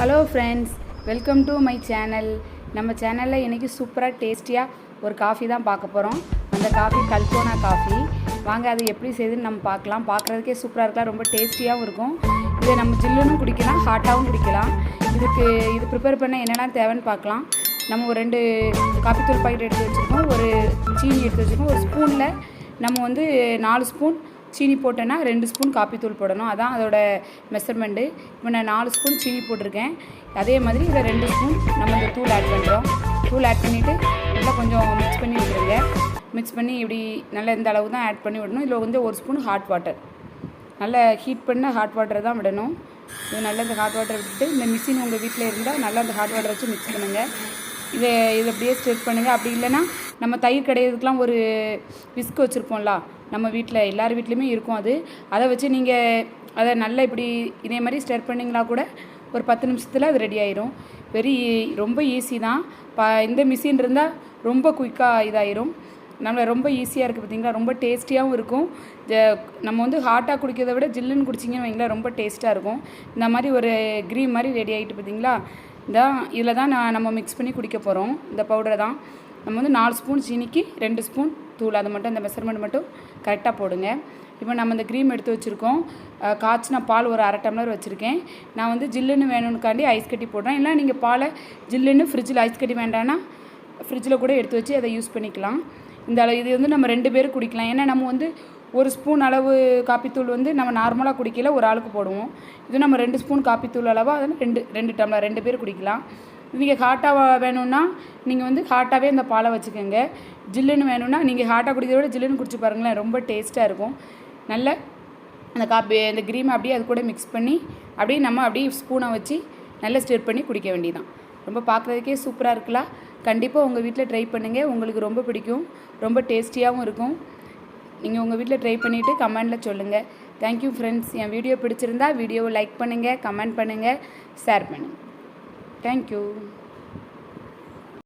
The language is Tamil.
Hello friends welcome to my channel நம்ம சேனலில் இன்றைக்கி சூப்பராக டேஸ்டியாக ஒரு காஃபி தான் பார்க்க போகிறோம் அந்த காஃபி கல்கோனா காஃபி வாங்க அது எப்படி செய்யுதுன்னு நம்ம பார்க்கலாம். பார்க்குறதுக்கே சூப்பராக இருக்கலாம். ரொம்ப டேஸ்டியாகவும் இருக்கும். இதை நம்ம ஜில்லுன்னு குடிக்கலாம் ஹாட்டாகவும் குடிக்கலாம். இதுக்கு இது ப்ரிப்பேர் பண்ண என்னெல்லாம் தேவைன்னு பார்க்கலாம். நம்ம ஒரு ரெண்டு காஃபி தூள் பாக்கெட் எடுத்து வச்சுருக்கோம். ஒரு சீனி எடுத்து வச்சுருக்கோம். ஒரு ஸ்பூனில் நம்ம வந்து நாலு ஸ்பூன் சீனி போட்டேன்னா ரெண்டு ஸ்பூன் காப்பி தூள் போடணும். அதான் அதோட மெஷர்மெண்ட்டு இப்போ நான் நாலு ஸ்பூன் சீனி போட்டிருக்கேன். அதே மாதிரி இதில் ரெண்டு ஸ்பூன் நம்ம இந்த தூள் ஆட் பண்ணுறோம் தூள் ஆட் பண்ணிவிட்டு நல்லா கொஞ்சம் மிக்ஸ் பண்ணி விட்டுருங்க. மிக்ஸ் பண்ணி இப்படி நல்லா இந்த அளவு தான் ஆட் பண்ணி விடணும். இதில் வந்து ஒரு ஸ்பூன் ஹாட் வாட்டர் நல்லா ஹீட் பண்ண ஹாட் வாட்டர் தான் விடணும். இது நல்லா இந்த ஹாட் வாட்டர் விட்டுட்டு இந்த மிஷின் உங்கள் வீட்டில் இருந்தால் நல்லா அந்த ஹாட் வாட்டர் வச்சு மிக்ஸ் பண்ணுங்கள் இதை இதை அப்படியே ஸ்டெட் பண்ணுங்கள் அப்படி இல்லைன்னா நம்ம தயிர் கிடையிறதுக்கெலாம் ஒரு விஸ்க் வச்சுருப்போம்ல நம்ம வீட்டில் எல்லார் வீட்லேயுமே இருக்கும் அது. அதை வச்சு நீங்கள் அதை நல்லா இப்படி இதே மாதிரி ஸ்டர் பண்ணிங்களா கூட ஒரு பத்து நிமிஷத்தில் அது ரெடி ஆயிரும். வெரி ரொம்ப ஈஸி தான். ப இந்த மிஷின் இருந்தால் ரொம்ப குயிக்காக இதாயிரும். நம்மளை ரொம்ப ஈஸியாக இருக்குது பார்த்தீங்களா ரொம்ப டேஸ்டியாகவும் இருக்கும். நம்ம வந்து ஹாட்டாக குடிக்கிறத விட ஜில்லுன்னு குடிச்சிங்கன்னு வைங்களேன் ரொம்ப டேஸ்ட்டாக இருக்கும். இந்த மாதிரி ஒரு க்ரீம் மாதிரி ரெடி ஆகிட்டு பார்த்தீங்களா இதான் இதில் தான் நான் நம்ம மிக்ஸ் பண்ணி குடிக்க போகிறோம் இந்த பவுடரை தான். நம்ம வந்து நாலு ஸ்பூன் சீனிக்கு ரெண்டு ஸ்பூன் தூள் அது மட்டும் இந்த மெஷர்மெண்ட் மட்டும் கரெக்டாக போடுங்க. இப்போ நம்ம இந்த க்ரீம் எடுத்து வச்சுருக்கோம். காய்ச்சின பால் ஒரு அரை டம்ளர் வச்சுருக்கேன். நான் வந்து ஜில்லுன்னு வேணும்னுக்காண்டி ஐஸ் கட்டி போடுறேன். இல்லை நீங்கள் பாலை ஜில்லுன்னு ஃப்ரிட்ஜில் ஐஸ் கட்டி வேண்டான்னா ஃப்ரிட்ஜில் கூட எடுத்து வச்சு அதை யூஸ் பண்ணிக்கலாம். இந்த அளவு இது வந்து நம்ம ரெண்டு பேரும் குடிக்கலாம். ஏன்னா நம்ம வந்து ஒரு ஸ்பூன் அளவு காப்பித்தூள் வந்து நம்ம நார்மலாக குடிக்கல ஒரு ஆளுக்கு போடுவோம். இது நம்ம ரெண்டு ஸ்பூன் காப்பித்தூள் அளவாக அதில் ரெண்டு ரெண்டு டம்ளர் ரெண்டு பேர் குடிக்கலாம். நீங்கள் ஹாட்டாக வேணும்னா நீங்கள் வந்து ஹாட்டாகவே அந்த பாலை வச்சுக்கோங்க. ஜில்லுன்னு வேணும்னா நீங்கள் ஹாட்டாக குடிக்கிறத விட ஜில்லுன்னு குடிச்சு பாருங்களேன் ரொம்ப டேஸ்ட்டாக இருக்கும். நல்ல அந்த காப்பி அந்த க்ரீமை அப்படியே அது கூட மிக்ஸ் பண்ணி அப்படியே நம்ம அப்படியே ஸ்பூனை வச்சு நல்லா ஸ்டிர் பண்ணி குடிக்க வேண்டியதான் ரொம்ப பார்க்குறதுக்கே சூப்பராக இருக்கலாம் கண்டிப்பாக உங்கள் வீட்டில் ட்ரை பண்ணுங்கள் உங்களுக்கு ரொம்ப பிடிக்கும். ரொம்ப டேஸ்டியாகவும் இருக்கும். நீங்கள் உங்கள் வீட்டில் ட்ரை பண்ணிவிட்டு கமெண்டில் சொல்லுங்கள் தேங்க்யூ ஃப்ரெண்ட்ஸ் என் வீடியோ பிடிச்சிருந்தா வீடியோவை லைக் பண்ணுங்கள் கமெண்ட் பண்ணுங்கள் ஷேர் பண்ணுங்கள் தேங்க்யூ